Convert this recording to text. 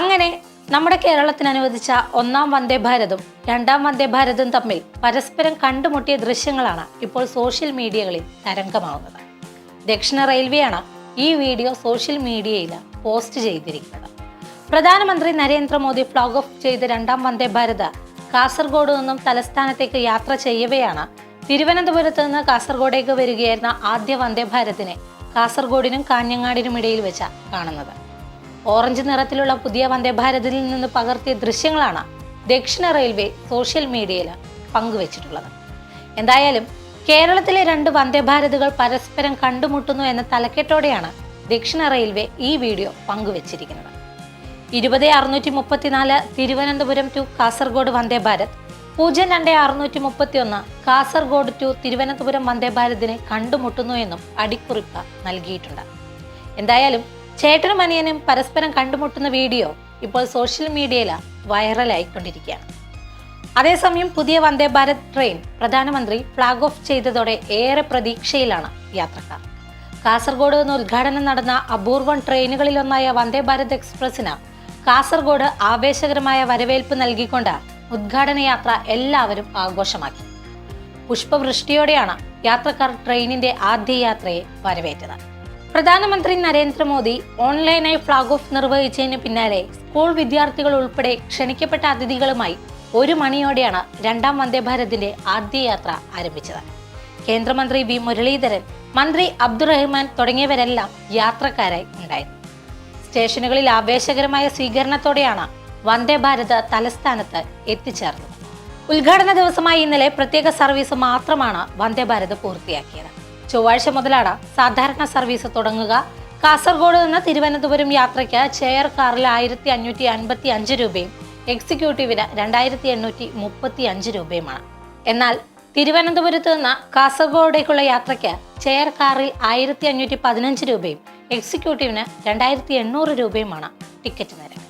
അങ്ങനെ നമ്മുടെ കേരളത്തിന് അനുവദിച്ച ഒന്നാം വന്ദേ ഭാരതും രണ്ടാം വന്ദേ ഭാരതും തമ്മിൽ പരസ്പരം കണ്ടുമുട്ടിയ ദൃശ്യങ്ങളാണ് ഇപ്പോൾ സോഷ്യൽ മീഡിയകളിൽ തരംഗമാവുന്നത്. ദക്ഷിണ റെയിൽവേയാണ് ഈ വീഡിയോ സോഷ്യൽ മീഡിയയിൽ പോസ്റ്റ് ചെയ്തിരിക്കുന്നത്. പ്രധാനമന്ത്രി നരേന്ദ്രമോദി ഫ്ലാഗ് ഓഫ് ചെയ്ത രണ്ടാം വന്ദേ ഭാരത് കാസർഗോഡ് നിന്നും തലസ്ഥാനത്തേക്ക് യാത്ര ചെയ്യവെയാണ്. തിരുവനന്തപുരത്ത് നിന്ന് കാസർഗോഡേക്ക് വരികയായിരുന്ന ആദ്യ വന്ദേ ഭാരതിനെ കാസർഗോഡിനും കാഞ്ഞങ്ങാടിനും ഇടയിൽ വെച്ച കാണുന്നത്. ഓറഞ്ച് നിറത്തിലുള്ള പുതിയ വന്ദേ ഭാരതിൽ നിന്ന് പകർത്തിയ ദൃശ്യങ്ങളാണ് ദക്ഷിണ റെയിൽവേ സോഷ്യൽ മീഡിയയിൽ പങ്കുവച്ചിട്ടുള്ളത്. എന്തായാലും കേരളത്തിലെ രണ്ട് വന്ദേ ഭാരതുകൾ പരസ്പരം കണ്ടുമുട്ടുന്നു എന്ന തലക്കെട്ടോടെയാണ് ദക്ഷിണ റെയിൽവേ ഈ വീഡിയോ പങ്കുവച്ചിരിക്കുന്നത്. ഇരുപത് അറുന്നൂറ്റി മുപ്പത്തിനാല് തിരുവനന്തപുരം ടു കാസർഗോഡ് വന്ദേ ഭാരത് പൂജ്യം രണ്ട് അറുന്നൂറ്റി മുപ്പത്തി ഒന്ന് കാസർഗോഡ് ടു തിരുവനന്തപുരം വന്ദേ ഭാരതിനെ കണ്ടുമുട്ടുന്നു എന്നും അടിക്കുറിപ്പ് നൽകിയിട്ടുണ്ട്. എന്തായാലും ചേട്ടനും അനിയനും പരസ്പരം കണ്ടുമുട്ടുന്ന വീഡിയോ ഇപ്പോൾ സോഷ്യൽ മീഡിയയിൽ വൈറലായിക്കൊണ്ടിരിക്കുകയാണ്. അതേസമയം പുതിയ വന്ദേ ഭാരത് ട്രെയിൻ പ്രധാനമന്ത്രി ഫ്ലാഗ് ഓഫ് ചെയ്തതോടെ ഏറെ പ്രതീക്ഷയിലാണ് യാത്രക്കാർ. കാസർഗോഡ് നിന്ന് ഉദ്ഘാടനം നടന്ന അപൂർവം ട്രെയിനുകളിലൊന്നായ വന്ദേ ഭാരത് എക്സ്പ്രസിന് കാസർഗോഡ് ആവേശകരമായ വരവേൽപ്പ് നൽകിക്കൊണ്ട് ഉദ്ഘാടന യാത്ര എല്ലാവരും ആഘോഷമാക്കി. പുഷ്പവൃഷ്ടിയോടെയാണ് യാത്രക്കാർ ട്രെയിനിന്റെ ആദ്യ യാത്രയെ വരവേറ്റത്. പ്രധാനമന്ത്രി നരേന്ദ്രമോദി ഓൺലൈനായി ഫ്ളാഗ് ഓഫ് നിർവഹിച്ചതിന് പിന്നാലെ സ്കൂൾ വിദ്യാർത്ഥികൾ ഉൾപ്പെടെ ക്ഷണിക്കപ്പെട്ട അതിഥികളുമായി ഒരു മണിയോടെയാണ് രണ്ടാം വന്ദേ ഭാരതിന്റെ ആദ്യ യാത്ര ആരംഭിച്ചത്. കേന്ദ്രമന്ത്രി വി മുരളീധരൻ മന്ത്രി അബ്ദുറഹ്മാൻ തുടങ്ങിയവരെല്ലാം യാത്രക്കാരായി ഉണ്ടായിരുന്നു. സ്റ്റേഷനുകളിൽ ആവേശകരമായ സ്വീകരണത്തോടെയാണ് വന്ദേ ഭാരത് തലസ്ഥാനത്ത് എത്തിച്ചേർന്നത്. ഉദ്ഘാടന ദിവസമായി ഇന്നലെ പ്രത്യേക സർവീസ് മാത്രമാണ് വന്ദേ ഭാരത് പൂർത്തിയാക്കിയത്. ചൊവ്വാഴ്ച മുതലാണ് സാധാരണ സർവീസ് തുടങ്ങുക. കാസർഗോഡ് നിന്ന് തിരുവനന്തപുരം യാത്രയ്ക്ക് ചെയർ കാറിൽ ആയിരത്തി അഞ്ഞൂറ്റി അൻപത്തി അഞ്ച് രൂപയും എക്സിക്യൂട്ടീവിന് രണ്ടായിരത്തി എണ്ണൂറ്റി മുപ്പത്തി അഞ്ച് രൂപയുമാണ്. എന്നാൽ തിരുവനന്തപുരത്ത് നിന്ന് കാസർഗോഡേക്കുള്ള യാത്രയ്ക്ക് ചെയർ കാറിൽ ആയിരത്തി അഞ്ഞൂറ്റി പതിനഞ്ച് രൂപയും എക്സിക്യൂട്ടീവിന് രണ്ടായിരത്തി എണ്ണൂറ് രൂപയുമാണ് ടിക്കറ്റ് നിരക്ക്.